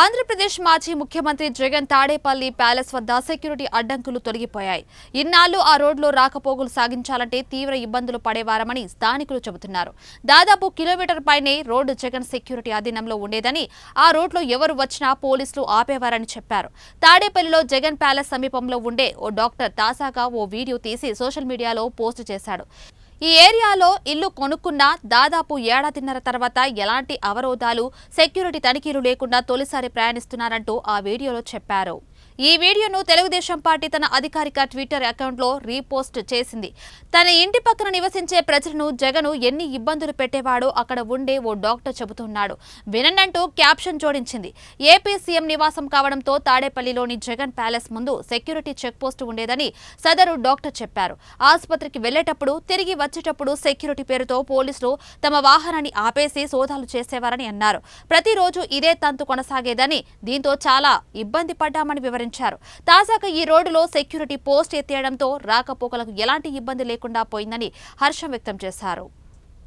ఆంధ్రప్రదేశ్ మాజీ ముఖ్యమంత్రి జగన్ తాడేపల్లి ప్యాలెస్ వద్ద సెక్యూరిటీ అడ్డంకులు తొలగిపోయాయి. ఇన్నాళ్ళు ఆ రోడ్లో రాకపోకలు సాగించాలంటే తీవ్ర ఇబ్బందులు పడేవారమని స్థానికులు చెబుతున్నారు. దాదాపు కిలోమీటర్ పైనే రోడ్డు జగన్ సెక్యూరిటీ అధీనంలో ఉండేదని ఆ రోడ్లో ఎవరు వచ్చినా పోలీసులు ఆపేవారని చెప్పారు. తాడేపల్లిలో జగన్ ప్యాలెస్ సమీపంలో ఉండే ఓ డాక్టర్ తాజాగా ఓ వీడియో తీసి సోషల్ మీడియాలో పోస్ట్ చేశాడు. ఈ ఏరియాలో ఇల్లు కొనుక్కున్న దాదాపు ఏడాదిన్నర తర్వాత ఎలాంటి అవరోధాలు సెక్యూరిటీ తనిఖీలు లేకుండా తొలిసారి ప్రయాణిస్తున్నారంటూ ఆ వీడియోలో చెప్పారు. ఈ వీడియోను తెలుగుదేశం పార్టీ తన అధికారిక ట్విట్టర్ అకౌంట్లో రీపోస్ట్ చేసింది. తన ఇంటి పక్కన నివసించే ప్రజలను జగను ఎన్ని ఇబ్బందులు పెట్టేవాడో అక్కడ ఉండే ఓ డాక్టర్ చెబుతున్నాడు. వినండంటూ క్యాప్షన్ జోడించింది. ఏపీ సీఎం నివాసం కావడంతో తాడేపల్లిలోని జగన్ ప్యాలెస్ ముందు సెక్యూరిటీ చెక్ పోస్ట్ ఉండేదని సదరు డాక్టర్ చెప్పారు. ఆసుపత్రికి వెళ్ళేటప్పుడు తిరిగి వచ్చేటప్పుడు సెక్యూరిటీ పేరుతో పోలీసులు తమ వాహనాన్ని ఆపేసి సోదాలు చేసేవారని అన్నారు. ప్రతిరోజు ఇదే తంతు కొనసాగేదని దీంతో చాలా ఇబ్బంది పడ్డామని వివరించారు. తాజాగా ఈ రోడ్డులో సెక్యూరిటీ పోస్ట్ ఎత్తేయడంతో రాకపోకలకు ఎలాంటి ఇబ్బంది లేకుండా పోయిందని హర్షం వ్యక్తం చేశారు.